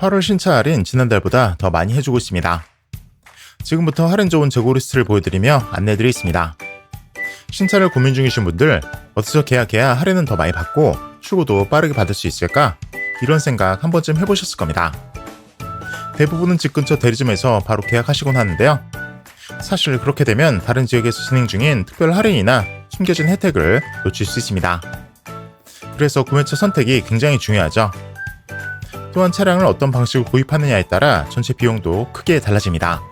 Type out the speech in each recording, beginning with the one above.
8월 신차 할인 지난달보다 더 많이 해주고 있습니다. 지금부터 할인 좋은 재고 리스트를 보여드리며 안내드리겠습니다. 신차를 고민 중이신 분들 어디서 계약해야 할인은 더 많이 받고 출고도 빠르게 받을 수 있을까? 이런 생각 한 번쯤 해보셨을 겁니다. 대부분은 집 근처 대리점에서 바로 계약하시곤 하는데요. 사실 그렇게 되면 다른 지역에서 진행 중인 특별 할인이나 숨겨진 혜택을 놓칠 수 있습니다. 그래서 구매처 선택이 굉장히 중요하죠. 또한 차량을 어떤 방식으로 구입하느냐에 따라 전체 비용도 크게 달라집니다.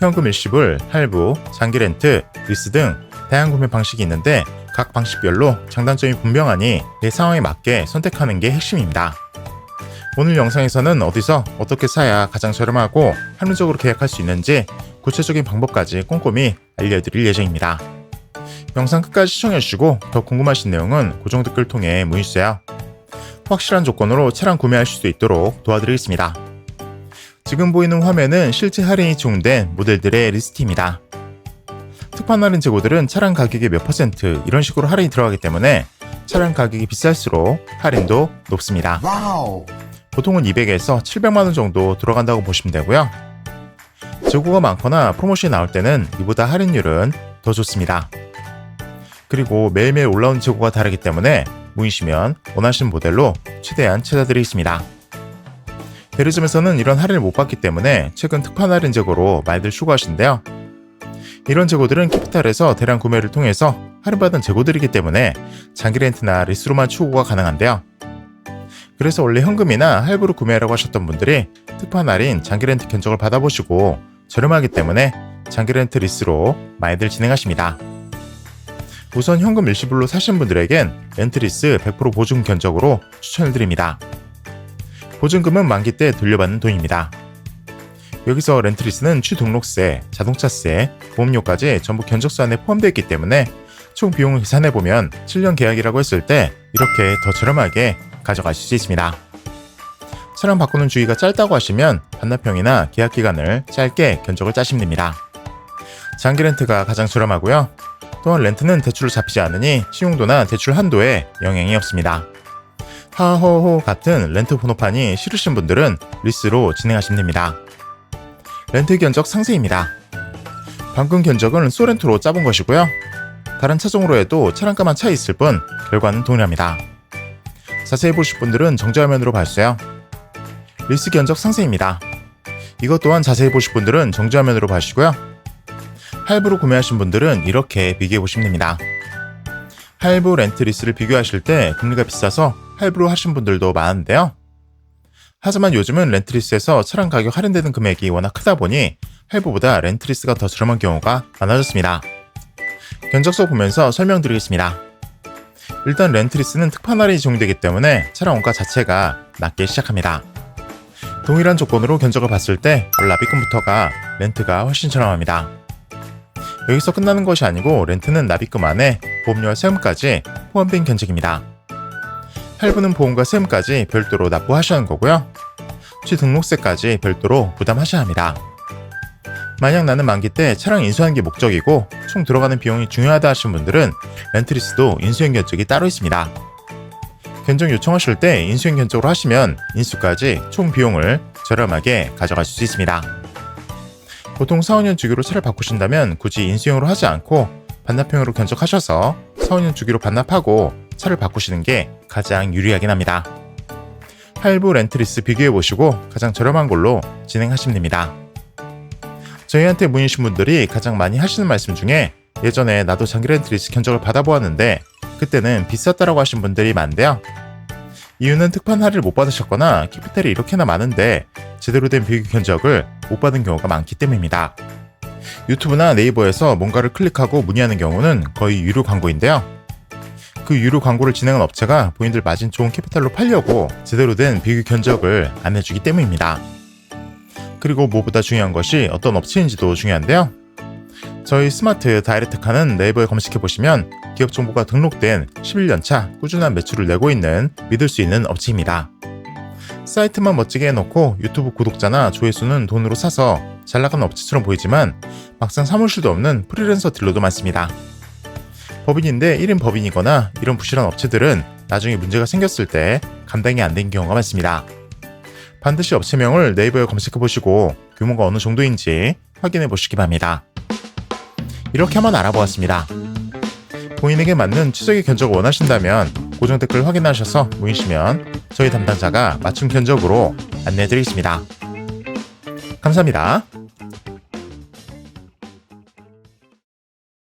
현금 일시불, 할부, 장기 렌트, 리스 등 다양한 구매 방식이 있는데 각 방식별로 장단점이 분명하니 내 상황에 맞게 선택하는 게 핵심입니다. 오늘 영상에서는 어디서 어떻게 사야 가장 저렴하고 합리적으로 계약할 수 있는지 구체적인 방법까지 꼼꼼히 알려드릴 예정입니다. 영상 끝까지 시청해주시고 더 궁금하신 내용은 고정 댓글 통해 문의주세요. 확실한 조건으로 차량 구매하실 수 있도록 도와드리겠습니다. 지금 보이는 화면은 실제 할인이 적용된 모델들의 리스트입니다. 특판 할인 재고들은 차량 가격의 몇 퍼센트 이런 식으로 할인이 들어가기 때문에 차량 가격이 비쌀수록 할인도 높습니다. 와우. 보통은 200에서 700만 원 정도 들어간다고 보시면 되고요. 재고가 많거나 프로모션이 나올 때는 이보다 할인율은 더 좋습니다. 그리고 매일매일 올라온 재고가 다르기 때문에 문의시면 원하시는 모델로 최대한 찾아드리겠습니다. 대리점에서는 이런 할인을 못 받기 때문에 최근 특판 할인 재고로 많이들 추구하시는데요. 이런 재고들은 캐피탈에서 대량 구매를 통해서 할인받은 재고들이기 때문에 장기 렌트나 리스로만 추구가 가능한데요. 그래서 원래 현금이나 할부로 구매하려고 하셨던 분들이 특판 할인 장기 렌트 견적을 받아보시고 저렴하기 때문에 장기 렌트 리스로 많이들 진행하십니다. 우선 현금 일시불로 사신 분들에겐 렌트리스 100% 보증 견적으로 추천을 드립니다. 보증금은 만기 때 돌려받는 돈입니다. 여기서 렌트리스는 취등록세, 자동차세, 보험료까지 전부 견적서 안에 포함되어 있기 때문에 총 비용을 계산해보면 7년 계약이라고 했을 때 이렇게 더 저렴하게 가져가실 수 있습니다. 차량 바꾸는 주기가 짧다고 하시면 반납형이나 계약 기간을 짧게 견적을 짜시면 됩니다. 장기 렌트가 가장 저렴하고요. 또한 렌트는 대출로 잡히지 않으니 신용도나 대출 한도에 영향이 없습니다. 하호호 같은 렌트 번호판이 싫으신 분들은 리스로 진행하시면 됩니다. 렌트 견적 상세입니다. 방금 견적은 소렌토로 짜본 것이고요. 다른 차종으로 해도 차량가만 차이 있을 뿐 결과는 동일합니다. 자세히 보실 분들은 정지화면으로 봐주세요. 리스 견적 상세입니다. 이것 또한 자세히 보실 분들은 정지화면으로 봐주시고요. 할부로 구매하신 분들은 이렇게 비교해 보시면 됩니다. 할부 렌트 리스를 비교하실 때 금리가 비싸서 할부로 하신 분들도 많은데요. 하지만 요즘은 렌트리스에서 차량 가격 할인되는 금액이 워낙 크다 보니 할부보다 렌트리스가 더 저렴한 경우가 많아졌습니다. 견적서 보면서 설명드리겠습니다. 일단 렌트리스는 특판 할인이 적용되기 때문에 차량 원가 자체가 낮게 시작합니다. 동일한 조건으로 견적을 봤을 때 월 납입금부터가 렌트가 훨씬 저렴합니다. 여기서 끝나는 것이 아니고 렌트는 납입금 안에 보험료와 세금까지 포함된 견적입니다. 할부는 보험과 세금까지 별도로 납부하셔야 하는 거고요. 취등록세까지 별도로 부담하셔야 합니다. 만약 나는 만기 때 차량 인수하는 게 목적이고 총 들어가는 비용이 중요하다 하신 분들은 렌트리스도 인수행 견적이 따로 있습니다. 견적 요청하실 때 인수행 견적으로 하시면 인수까지 총 비용을 저렴하게 가져가실 수 있습니다. 보통 4, 5년 주기로 차를 바꾸신다면 굳이 인수형으로 하지 않고 반납형으로 견적하셔서 4, 5년 주기로 반납하고 차를 바꾸시는 게 가장 유리하긴 합니다. 할부 렌트리스 비교해 보시고 가장 저렴한 걸로 진행하시면 됩니다. 저희한테 문의신 분들이 가장 많이 하시는 말씀 중에 예전에 나도 장기 렌트리스 견적을 받아보았는데 그때는 비쌌다라고 하신 분들이 많은데요. 이유는 특판 할인을 못 받으셨거나 캐피탈이 이렇게나 많은데 제대로 된 비교 견적을 못 받은 경우가 많기 때문입니다. 유튜브나 네이버에서 뭔가를 클릭하고 문의하는 경우는 거의 유료 광고인데요. 그 유료 광고를 진행한 업체가 본인들 마진 좋은 캐피탈로 팔려고 제대로 된 비교 견적을 안 해주기 때문입니다. 그리고 무엇보다 중요한 것이 어떤 업체인지도 중요한데요. 저희 스마트 다이렉트 카는 네이버에 검색해 보시면 기업 정보가 등록된 11년차 꾸준한 매출을 내고 있는 믿을 수 있는 업체입니다. 사이트만 멋지게 해놓고 유튜브 구독자나 조회수는 돈으로 사서 잘 나가는 업체처럼 보이지만 막상 사무실도 없는 프리랜서 딜러도 많습니다. 법인인데 1인 법인이거나 이런 부실한 업체들은 나중에 문제가 생겼을 때 감당이 안 되는 경우가 많습니다. 반드시 업체명을 네이버에 검색해 보시고 규모가 어느 정도인지 확인해 보시기 바랍니다. 이렇게 한번 알아보았습니다. 본인에게 맞는 최적의 견적을 원하신다면 고정 댓글 확인하셔서 모이시면 저희 담당자가 맞춤 견적으로 안내해 드리겠습니다. 감사합니다.